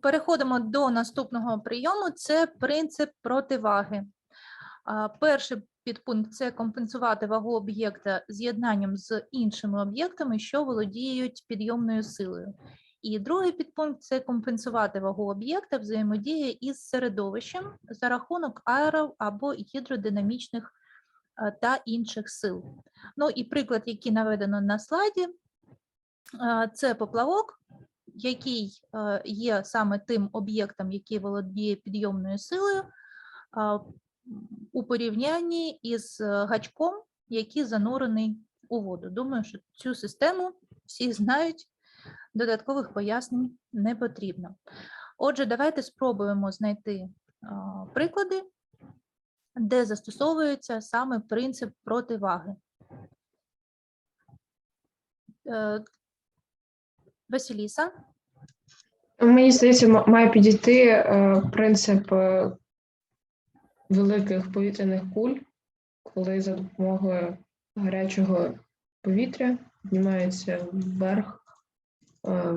переходимо до наступного прийому. Це принцип противаги. Перший підпункт це компенсувати вагу об'єкта з'єднанням з іншими об'єктами, що володіють підйомною силою. І другий підпункт це компенсувати вагу об'єкта взаємодії із середовищем за рахунок аеро- або гідродинамічних та інших сил. Ну і приклад, який наведено на слайді, це поплавок, який е, є саме тим об'єктом, який володіє підйомною силою, у порівнянні із е, гачком, який занурений у воду. Думаю, що цю систему всі знають, додаткових пояснень не потрібно. Отже, давайте спробуємо знайти приклади, де застосовується саме принцип противаги. Е, Василіса, Мені здається, має підійти е, принцип е, великих повітряних куль, коли за допомогою гарячого повітря піднімається вверх е,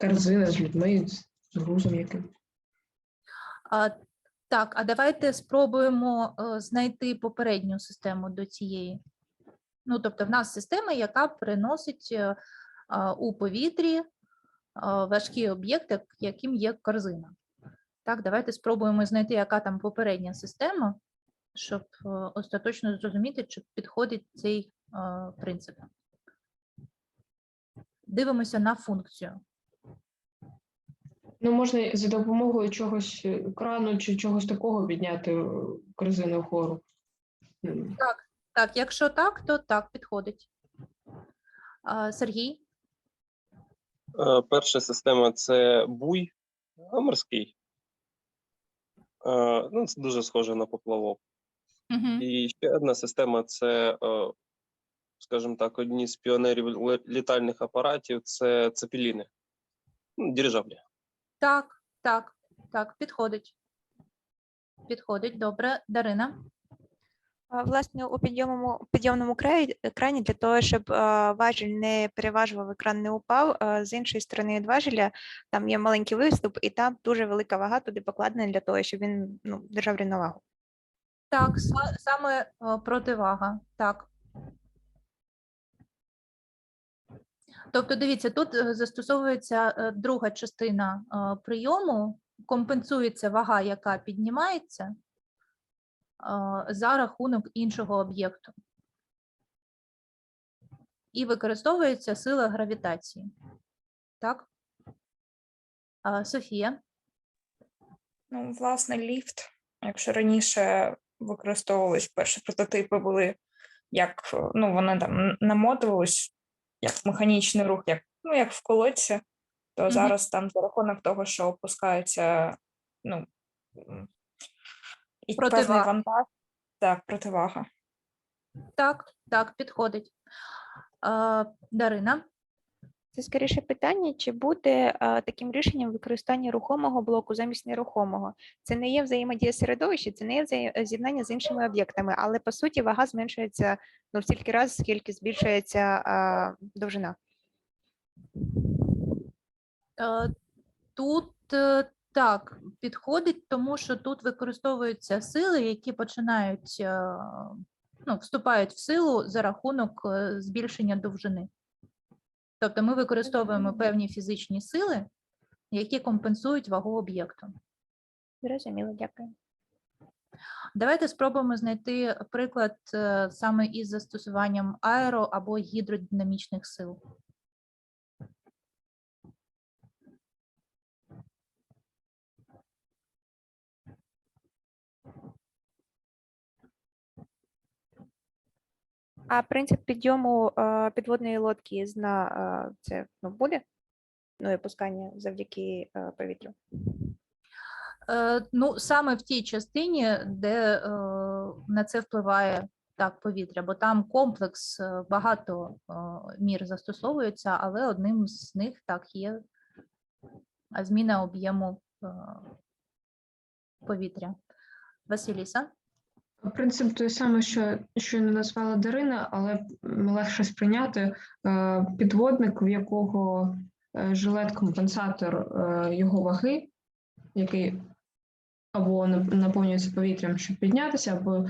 корзина з людьми, з грузом яким. Так, а давайте спробуємо знайти попередню систему до цієї. Ну, тобто, в нас система, яка переносить е, у повітрі важкі об'єкти, яким є корзина. Так, давайте спробуємо знайти, яка там попередня система, щоб е, остаточно зрозуміти, чи підходить цей е, принцип. Дивимося на функцію. Ну, можна за допомогою чогось е, крану чи чогось такого підняти е, корзину вгору. М, Так, якщо так, то так підходить. Сергій? Е, Перша система це буй, морський. Е, Ну, це дуже схоже на поплавок. Угу. І ще одна система це, е, скажімо так, одні з піонерів літальних апаратів це цепеліни, ну, дирижаблі. Так, так, так, підходить. Підходить, добре. Дарина? Власне, у підйомному, підйомному крані для того, щоб важіль не переважував, екран не упав, з іншої сторони від важеля там є маленький виступ, і там дуже велика вага туди покладена для того, щоб він ну, держав рівновагу. Так, са- саме е, противага, так. Тобто, дивіться, тут е, застосовується е, друга частина прийому, компенсується вага, яка піднімається за рахунок іншого об'єкту. І використовується сила гравітації. Так? А, Софія? Ну, власне, ліфт. Якщо раніше використовувались перші прототипи, були як е, ну, вони там намотувались як механічний рух, як, ну, як в колодці, то Мгм. зараз там за рахунок того, що опускається ну, і певний вантаж, так, противага. Так, так, підходить. А, Дарина? Це скоріше питання, чи буде е, таким рішенням використання рухомого блоку замість нерухомого. Це не є взаємодія середовища, це не є взає- з'єднання з іншими об'єктами, але по суті вага зменшується ну, в стільки разів, скільки збільшується е, довжина. Е, Тут е, так підходить, тому що тут використовуються сили, які починають е, ну, вступають в силу за рахунок е, збільшення довжини. Тобто ми використовуємо певні фізичні сили, які компенсують вагу об'єкту. Зрозуміло, дякую. Давайте спробуємо знайти приклад е, саме із застосуванням аеро або гідродинамічних сил. А принцип підйому е, підводної лодки з дна е, це ну, буде? Ну і опускання завдяки е, повітрю. Ну, саме в тій частині, де на це впливає так повітря, бо там комплекс багато мір застосовується, але одним з них так є зміна об'єму повітря. Василіса? Принцип той самий, що, що не назвала Дарина, але легше сприйняти е, підводник, в якого е, жилет-компенсатор е, його ваги, який або наповнюється повітрям, щоб піднятися, або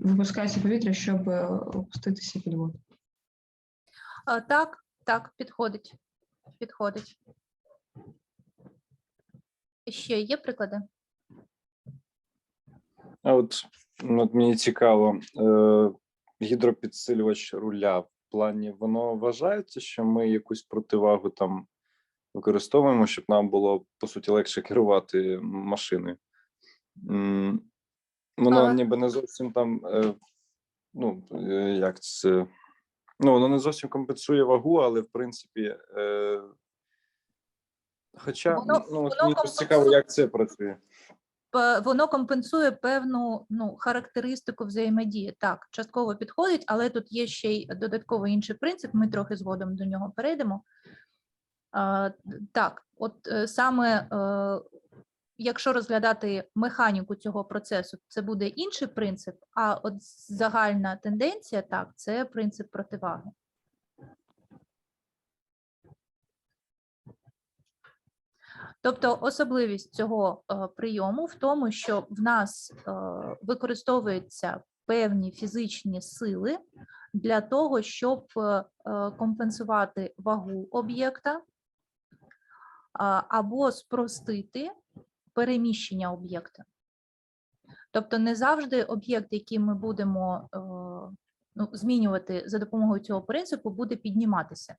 випускається повітря, щоб опуститися під воду. Так, так, підходить. Підходить. Ще є приклади? А от, от мені цікаво, е, гідропідсилювач руля в плані воно вважається, що ми якусь противагу там використовуємо, щоб нам було по суті легше керувати машиною. Воно Але- ніби не зовсім там, е, ну е, як це. Ну, воно не зовсім компенсує вагу, але в принципі. Е, хоча Воно- ну, воно мені просто цікаво, як це працює. Воно компенсує певну ну, характеристику взаємодії. Так, частково підходить, але тут є ще й додатковий інший принцип. Ми трохи згодом до нього перейдемо. Так, от е, саме е, якщо розглядати механіку цього процесу, це буде інший принцип, а от загальна тенденція, так, це принцип противаги. Тобто особливість цього е, прийому в тому, що в нас е, використовуються певні фізичні сили для того, щоб е, компенсувати вагу об'єкта або спростити переміщення об'єкта. Тобто не завжди об'єкт, який ми будемо ну, змінювати за допомогою цього принципу, буде підніматися.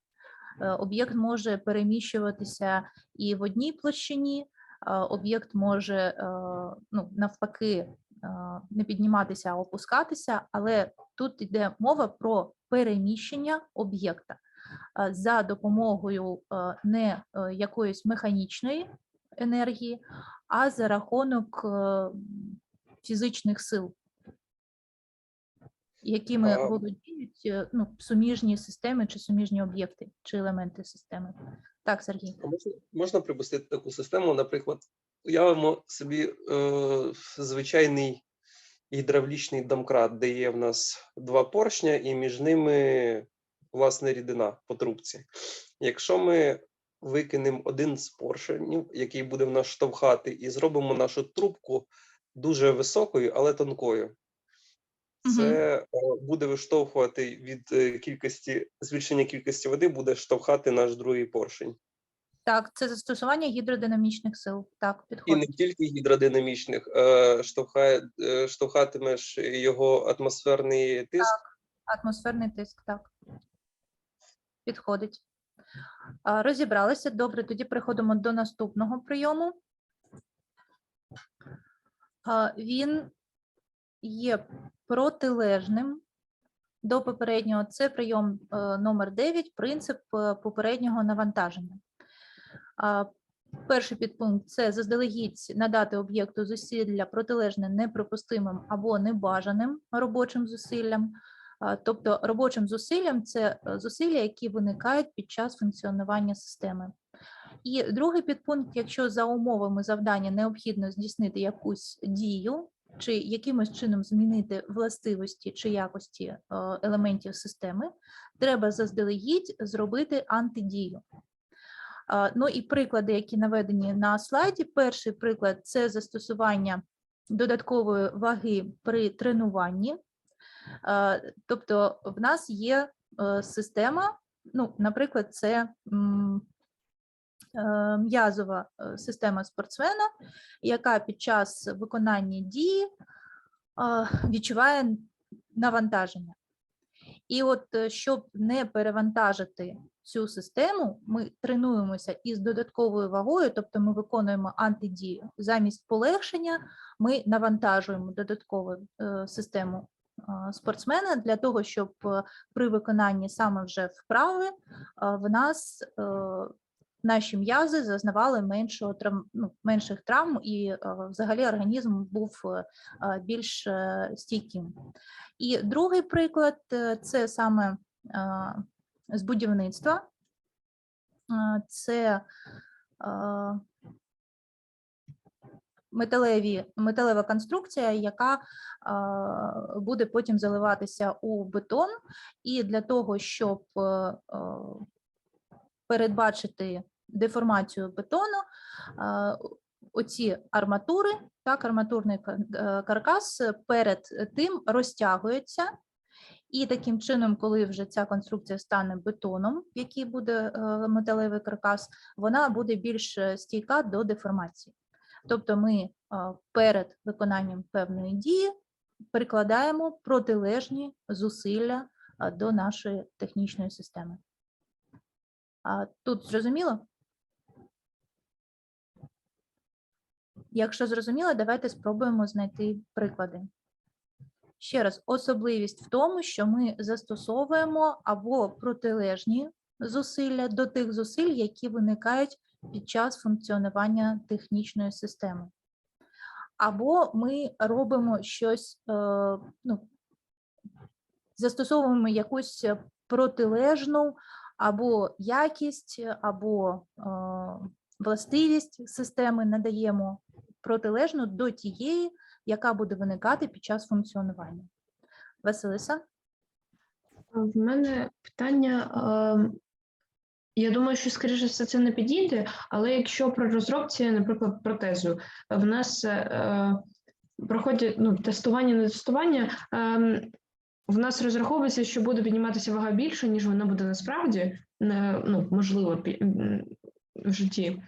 Е, Об'єкт може переміщуватися і в одній площині, е, об'єкт може е, ну, навпаки не підніматися, а опускатися, але тут йде мова про переміщення об'єкта. За допомогою не якоїсь механічної енергії, а за рахунок фізичних сил, якими А- володіють е, ну, суміжні системи чи суміжні об'єкти чи елементи системи. Так, Сергій. Можна, можна припустити таку систему, наприклад, уявимо собі е, звичайний гідравлічний домкрат, де є в нас два поршня, і між ними власне рідина по трубці. Якщо ми викинемо один з поршнів, який буде в нас штовхати, і зробимо нашу трубку дуже високою, але тонкою. Це е, буде виштовхувати від е, кількості збільшення кількості води, буде штовхати наш другий поршень. Так, це застосування гідродинамічних сил. Так, підходить. І не тільки гідродинамічних, е, штовхає, штовхатимеш його атмосферний тиск. Так, Атмосферний тиск, так. Підходить. Розібралися. Добре, тоді переходимо до наступного прийому. Він є протилежним до попереднього. Це прийом е, номер 9, принцип е, попереднього навантаження. Перший підпункт це заздалегідь надати об'єкту зусилля протилежне неприпустимим або небажаним робочим зусиллям. Тобто робочим зусиллям це е, зусилля, які виникають під час функціонування системи. І другий підпункт, якщо за умовами завдання необхідно здійснити якусь дію, чи якимось чином змінити властивості чи якості е, елементів системи, треба заздалегідь зробити антидію. Ну і приклади, які наведені на слайді. Перший приклад це застосування додаткової ваги при тренуванні. Е, Тобто в нас є е, система, ну, наприклад, це е, м'язова е, система спортсмена, яка під час виконання дії е, відчуває навантаження. І от е, щоб не перевантажити цю систему, ми тренуємося із додатковою вагою, тобто ми виконуємо антидію. Замість полегшення ми навантажуємо додаткову е, систему е, спортсмена для того, щоб е, при виконанні саме вже вправи е, в нас е, наші м'язи зазнавали меншого травм, ну, менших травм, і е, взагалі організм був е, е, більш стійким. І другий приклад це саме з будівництва. Це металеві, металева конструкція, яка буде потім заливатися у бетон. І для того, щоб передбачити деформацію бетону, е, оці арматури, так, арматурний е, каркас перед тим розтягується. І таким чином, коли вже ця конструкція стане бетоном, який буде е, металевий каркас, вона буде більш стійка до деформації. Тобто ми перед виконанням певної дії прикладаємо протилежні зусилля до нашої технічної системи. Тут зрозуміло? Якщо зрозуміло, давайте спробуємо знайти приклади. Ще раз, особливість в тому, що ми застосовуємо або протилежні зусилля до тих зусиль, які виникають під час функціонування технічної системи. Або ми робимо щось, е, ну, застосовуємо якусь протилежну або якість, або е, властивість системи надаємо протилежну до тієї, яка буде виникати під час функціонування. Василиса? В мене питання. Я думаю, що скоріше все це не підійде, але якщо при розробці, наприклад, протезу, в нас е, проходять ну, тестування, не тестування, ем, в нас розраховується, що буде підніматися вага більше, ніж вона буде насправді, ну, можливо, в житті.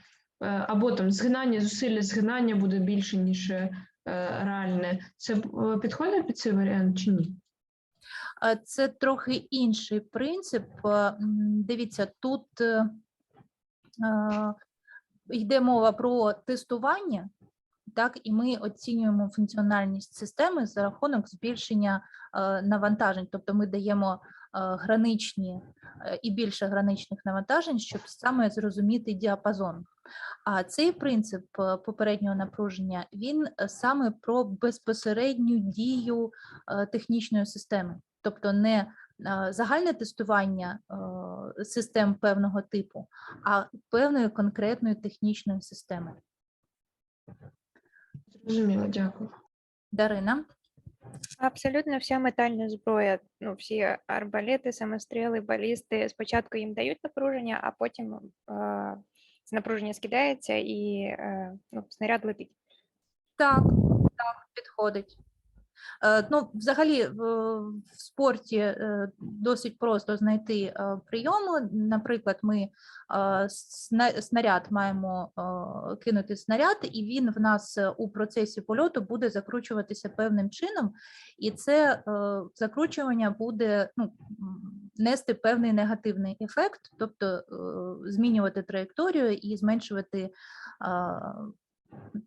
Е, Або там згинання, зусилля згинання буде більше, ніж е, реальне. Це е, підходить під цей варіант чи ні? Це трохи інший принцип. Дивіться, тут йде мова про тестування, так, і ми оцінюємо функціональність системи за рахунок збільшення навантажень. Тобто ми даємо граничні е, і більше граничних навантажень, щоб саме зрозуміти діапазон. А цей принцип е, попереднього напруження він е, саме про безпосередню дію е, технічної системи, тобто не е, загальне тестування систем певного типу, а певної конкретної технічної системи. Зрозуміло, дякую. Дарина, Абсолютно вся метальна зброя, ну всі арбалети, самостріли, балісти. Спочатку їм дають напруження, а потім е, напруження скидається і е, ну, снаряд летить. так, так, підходить. Е, Ну, взагалі, в, спорті е, досить просто знайти е, прийоми. Наприклад, ми снаряд маємо кинути снаряд, і він в нас у процесі польоту буде закручуватися певним чином, і це закручування буде ну, нести певний негативний ефект, тобто змінювати траєкторію і зменшувати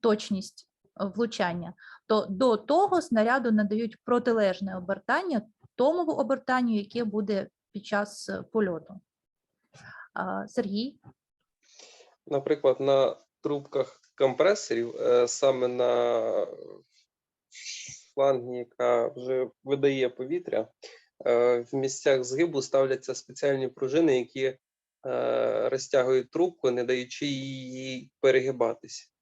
точність влучання то до того снаряду надають протилежне обертання тому обертанню, яке буде під час е, польоту. Сергій, Наприклад, на трубках компресорів, е, саме на шлангі, яка вже видає повітря, е, в місцях згибу ставляться спеціальні пружини, які розтягують трубку, не даючи їй перегибатись.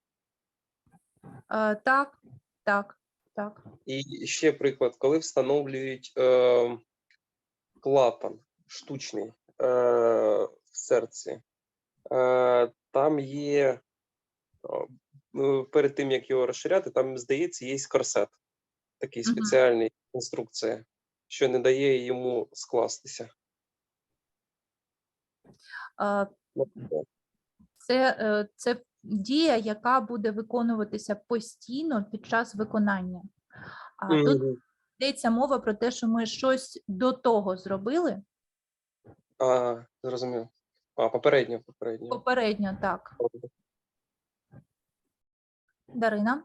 А, так, так, так. І ще приклад, коли встановлюють е, клапан штучний е, в серці, е, там є ну, перед тим, як його розширяти, там, здається, є корсет, такий Мгм. спеціальний інструкція, що не дає йому скластися. Наприклад. Це, е, це дія, яка буде виконуватися постійно під час виконання. А тут йдеться мова про те, що ми щось до того зробили А, зрозумів. А, попередньо, попередньо. попередньо, так. Дарина.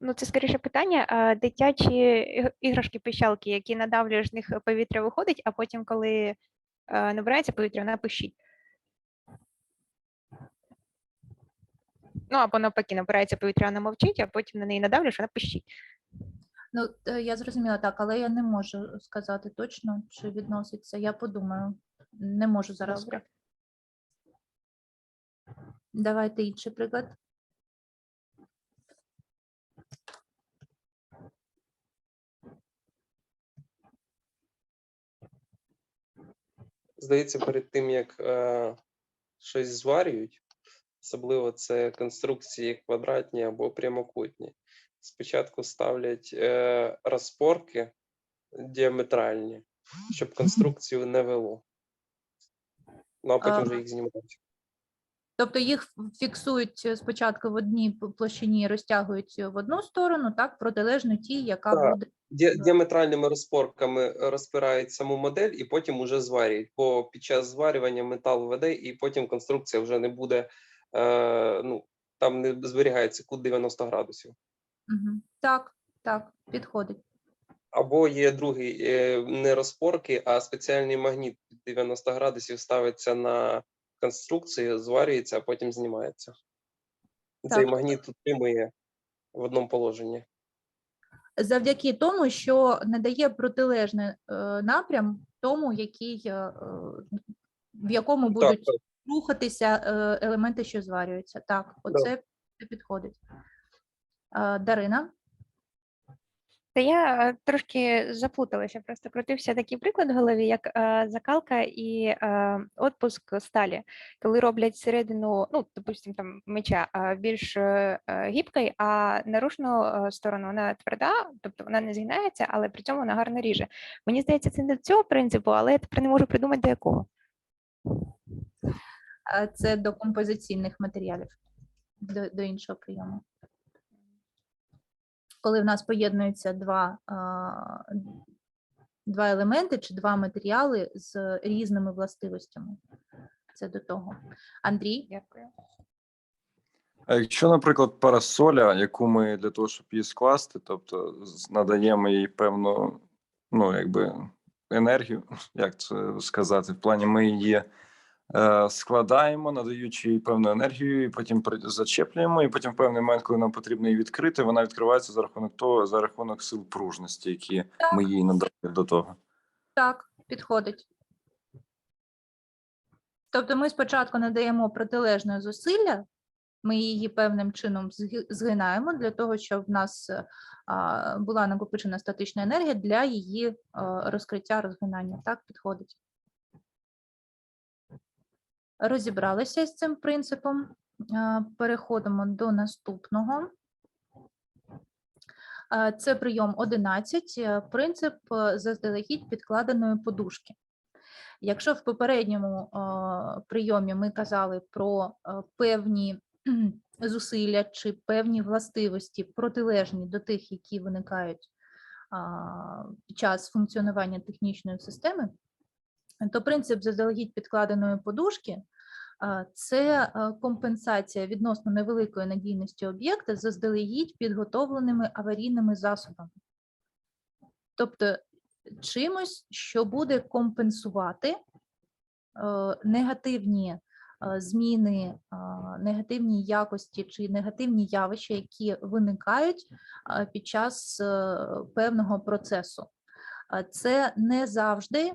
Ну, це скоріше питання. А дитячі іграшки пищалки, які надавлюєш з них повітря виходить, а потім, коли е, набирається повітря, вона пищить. Ну, або навпаки, набирається повітря, вона мовчить, а потім на неї надавлюєш, вона пищить. Ну, е, я зрозуміла так, але я не можу сказати точно, чи відноситься. Я подумаю. Не можу зараз. Добре. Давайте інший приклад. Здається, перед тим як е, щось зварюють, особливо це конструкції квадратні або прямокутні. Спочатку ставлять е, розпорки діаметральні, щоб конструкцію не вело. Ну а потім А, вже їх знімають. Тобто їх фіксують е, спочатку в одній площині, розтягують в одну сторону, так, протилежно тій, яка Так. буде. Ді- Діаметральними розпорками розпирають саму модель і потім уже зварюють. Бо під час зварювання метал веде, і потім конструкція вже не буде. Е, ну, там не зберігається кут 90 градусів. Так, так, підходить. Або є другий е, не розпорки, а спеціальний магніт під 90 градусів ставиться на конструкцію, зварюється, а потім знімається. Цей магніт утримує в одному положенні. Завдяки тому, що надає протилежний е, напрям тому, який, е, е, в якому Так, будуть так. Рухатися е, елементи, що зварюються. Так, оце це підходить. Е, Дарина, Та я е, трошки заплуталася, просто крутився такий приклад в голові, як е, закалка і е, отпуск сталі, коли роблять середину, ну, допустим, там меча е, більш е, гібкою, а наружну е, сторону вона тверда, тобто вона не згинається, але при цьому вона гарно ріже. Мені здається, це не до цього принципу, але я тепер не можу придумати до якого. Це до композиційних матеріалів, до, до іншого прийому. Коли в нас поєднуються два, два елементи чи два матеріали з різними властивостями. Це до того. Андрій, Дякую. А якщо, наприклад, парасоля, яку ми для того, щоб її скласти, тобто надаємо їй певну, ну якби енергію, як це сказати, в плані ми її е, складаємо, надаючи їй певну енергію, і потім зачеплюємо, і потім в певний момент, коли нам потрібно її відкрити, вона відкривається за рахунок того, за рахунок сил пружності, які ми їй надали до того. так, підходить. Тобто ми спочатку надаємо протилежне зусилля, ми її певним чином зги- згинаємо для того, щоб в нас е, була накопичена статична енергія для її е, розкриття, розгинання. Так, підходить. Розібралися з цим принципом. Переходимо до наступного. Це прийом 11, е, принцип е, заздалегідь підкладеної подушки. Якщо в попередньому е, прийомі ми казали про певні зусилля чи певні властивості протилежні до тих, які виникають під час функціонування технічної системи, то принцип заздалегідь підкладеної подушки це е, компенсація відносно невеликої надійності об'єкта заздалегідь підготовленими аварійними засобами. Тобто чимось, що буде компенсувати е, негативні е, зміни, негативні якості чи негативні явища, які виникають під час певного процесу. Це не завжди е,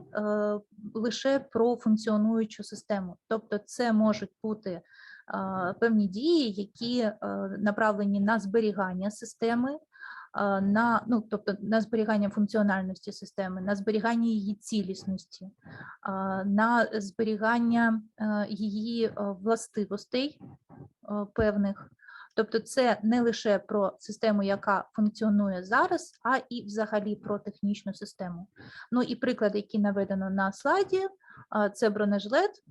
лише про функціонуючу систему, тобто це можуть бути певні дії, які е, направлені на зберігання системи, на ну, тобто на зберігання функціональності системи, на зберігання її цілісності, на зберігання е, її властивостей певних. Тобто, це не лише про систему, яка функціонує зараз, а і взагалі про технічну систему. Ну і приклад, який наведено на слайді, це бронежилет,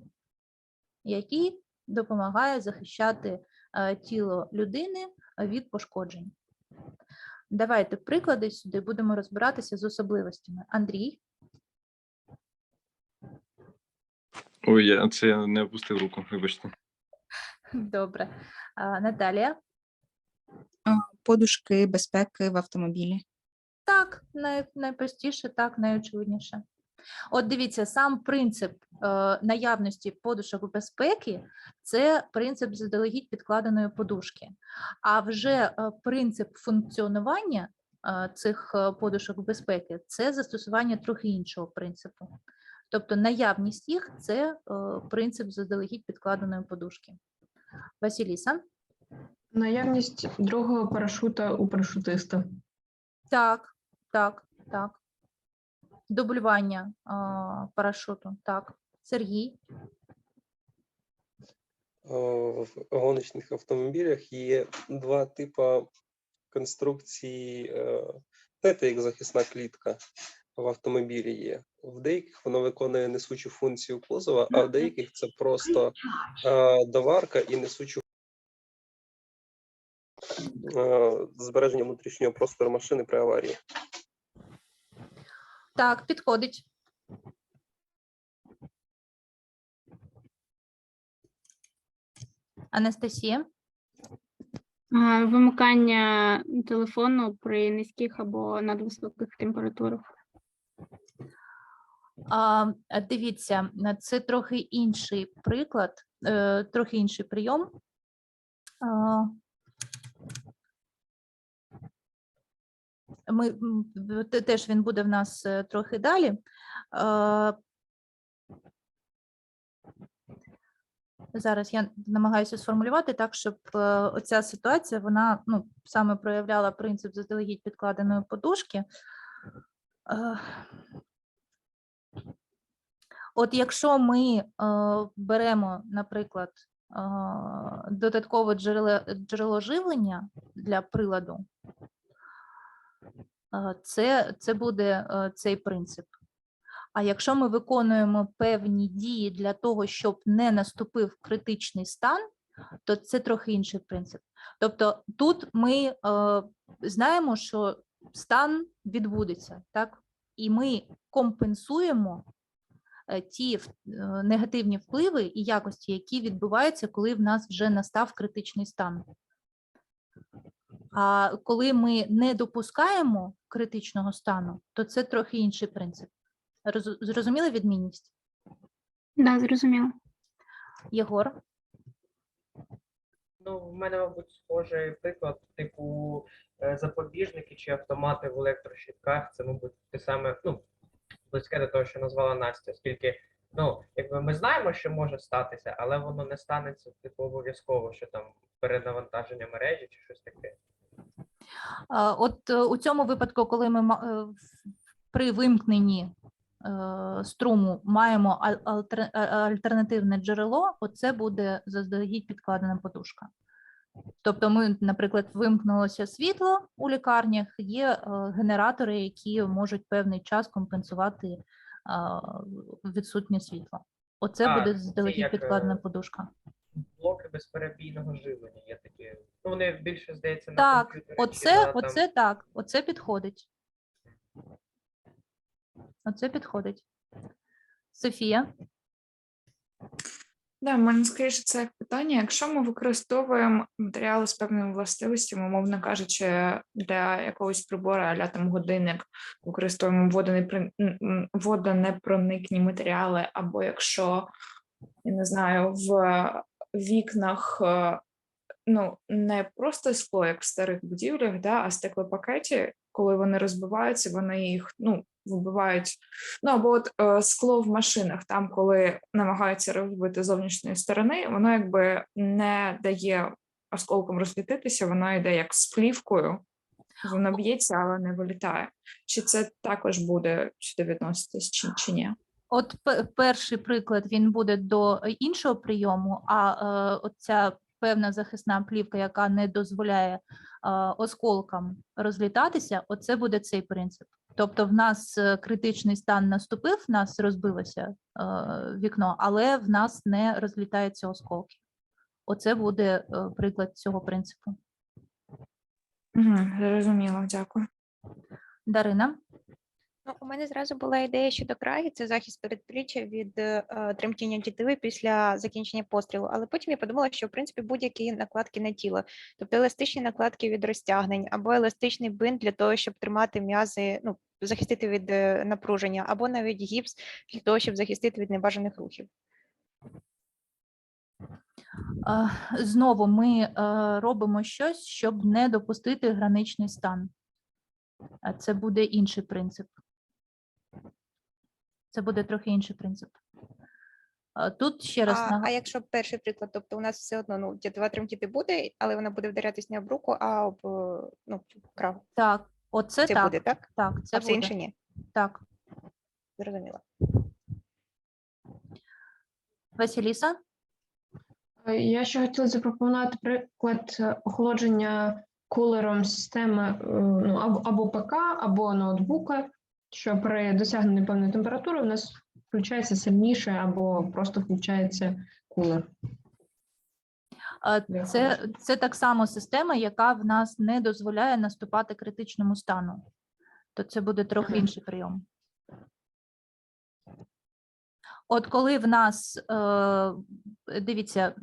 який допомагає захищати тіло людини від пошкоджень. Давайте приклади сюди будемо розбиратися з особливостями. Андрій, Ой, я це я не опустив руку, вибачте. Добре. А, Наталія, подушки безпеки в автомобілі. так, най, найпростіше, так, найочевидніше. От дивіться, сам принцип е, наявності подушок безпеки це принцип заздалегідь підкладеної подушки. А вже е, принцип функціонування е, цих е, подушок безпеки це застосування трохи іншого принципу. Тобто наявність їх це е, принцип заздалегідь підкладеної подушки. Василіса, Наявність другого парашута у парашутиста. так, так, так. Дублювання а, парашуту, так. Сергій, в гоночних автомобілях є два типи конструкції, знаєте, як захисна клітка в автомобілі є. В деяких воно виконує несучу функцію кузова, а в деяких це просто е, доварка і несучу е, збереження внутрішнього простору машини при аварії. Так, підходить. Анастасія. Вимикання телефону при низьких або надвисоких температурах. А, дивіться, це трохи інший приклад, е, трохи інший прийом. Ми, теж він буде в нас е, трохи далі. Зараз я намагаюся сформулювати так, щоб е, оця ситуація вона ну, саме проявляла принцип заздалегідь підкладеної подушки. От якщо ми е, беремо, наприклад, е, додаткове джерело, джерело живлення для приладу, е, це, це буде е, цей принцип. А якщо ми виконуємо певні дії для того, щоб не наступив критичний стан, то це трохи інший принцип. Тобто тут ми е, знаємо, що стан відбудеться, так? І ми компенсуємо е, ті е, негативні впливи і якості, які відбуваються, коли в нас вже настав критичний стан. А коли ми не допускаємо критичного стану, то це трохи інший принцип. Роз- Зрозуміли відмінність? Да, зрозуміло. Єгор? Ну, в мене, мабуть, схожий приклад, типу запобіжники чи автомати в електрощитках. Це, мабуть, те саме, ну, близьке до того, що назвала Настя, оскільки, ну, якби ми знаємо, що може статися, але воно не станеться, типу, обов'язково, що там перенавантаження мережі чи щось таке. От е, у цьому випадку, коли ми е, при вимкненні е, струму маємо аль- альтер- альтернативне джерело, оце буде заздалегідь підкладена подушка. Тобто, ми, наприклад, вимкнулося світло у лікарнях, є е, генератори, які можуть певний час компенсувати відсутнє світло. Оце А, буде як, підкладена е, подушка. Блоки безперебійного живлення є такі. Ну, вони більше здається на Так, комп'ютері чи оце, там, оце так, оце підходить. Оце підходить. Софія, Да, в мене скоріше це як питання. Якщо ми використовуємо матеріали з певними властивостями, умовно кажучи, для якогось прибору, аля там годинник, використовуємо водонепри- водонепроникні матеріали, або якщо я не знаю, в вікнах е, ну не просто скло, як в старих будівлях, да, а стеклопакеті, коли вони розбиваються, вони їх ну вибивають. Ну або от е, скло в машинах, там, коли намагаються розбити зовнішньої сторони, воно якби не дає осколком розлітитися, воно йде як з плівкою. Воно б'ється, але не вилітає. Чи це також буде сюди відноситись, чи, чи ні? от пе- перший приклад він буде до іншого прийому, а е, оця певна захисна плівка, яка не дозволяє е, осколкам розлітатися, оце буде цей принцип. Тобто, в нас е, критичний стан наступив, в нас розбилося е, вікно, але в нас не розлітаються осколки. Оце буде е, приклад цього принципу. Зрозуміло, дякую. Дарина, Ну, у мене зразу була ідея щодо краги, це захист передпліччя від е, тремтіння дітей після закінчення пострілу. Але потім я подумала, що в принципі будь-які накладки на тіло, тобто еластичні накладки від розтягнень, або еластичний бинт для того, щоб тримати м'язи, ну захистити від е, напруження, або навіть гіпс для того, щоб захистити від небажаних рухів. знову ми е, робимо щось, щоб не допустити граничний стан. Це буде інший принцип. Це буде трохи інший принцип. Тут ще раз А, нага- а якщо перший приклад, тобто у нас все одно ну тітова тремтіти буде, але вона буде вдарятись не об руку, а об е, ну крагу. так, оце Це так, буде так, так, це а все буде. інше ні. Так, Зрозуміло. Василіса, Е, Я ще хотіла запропонувати приклад е, охолодження кулером системи ну, або ПК, або ноутбука, що при досягненні певної температури в нас включається сильніше або просто включається кулер. Це, це так само система, яка в нас не дозволяє наступати критичному стану. То це буде трохи інший прийом. От коли в нас, е, дивіться,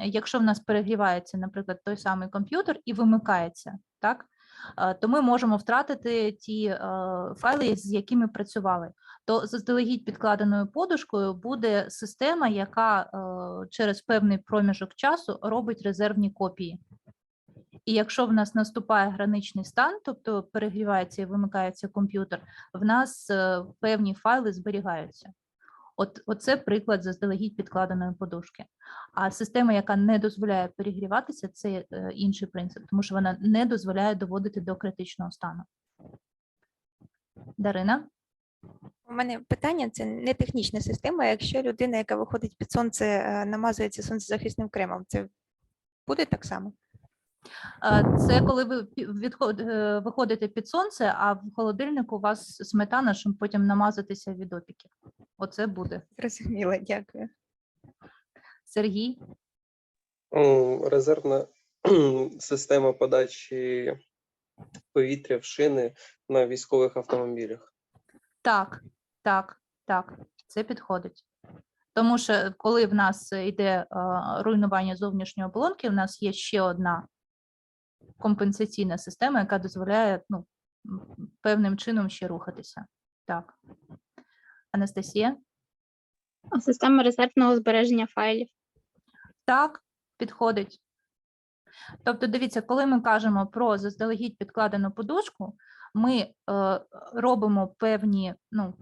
якщо в нас перегрівається, наприклад, той самий комп'ютер і вимикається, так, то ми можемо втратити ті е, файли, з якими працювали. То заздалегідь підкладеною подушкою буде система, яка е, через певний проміжок часу робить резервні копії. І якщо в нас наступає граничний стан, тобто перегрівається і вимикається комп'ютер, в нас е, певні файли зберігаються. От, оце приклад заздалегідь підкладеної подушки. А система, яка не дозволяє перегріватися, це е, інший принцип, тому що вона не дозволяє доводити до критичного стану. Дарина? У мене питання це не технічна система. Якщо людина, яка виходить під сонце, е, намазується сонцезахисним кремом, це буде так само? Е, Це коли ви відход- е, виходите під сонце, а в холодильнику у вас сметана, щоб потім намазатися від опіків. Оце буде. Зрозуміло, дякую. Сергій? Резервна система подачі повітря в шини на військових автомобілях. Так, так, так, це підходить. Тому що коли в нас йде е, руйнування зовнішньої оболонки, в нас є ще одна компенсаційна система, яка дозволяє ну, певним чином ще рухатися. Так. Анастасія? Система резервного збереження файлів. Так, підходить. Тобто, дивіться, коли ми кажемо про заздалегідь підкладену подушку, ми е, робимо певні ну,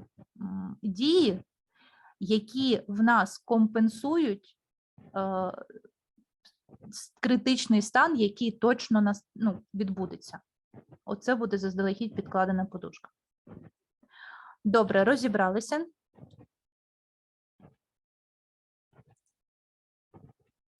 дії, які в нас компенсують е, критичний стан, який точно нас, ну, відбудеться. Оце буде заздалегідь підкладена подушка. Добре, розібралися.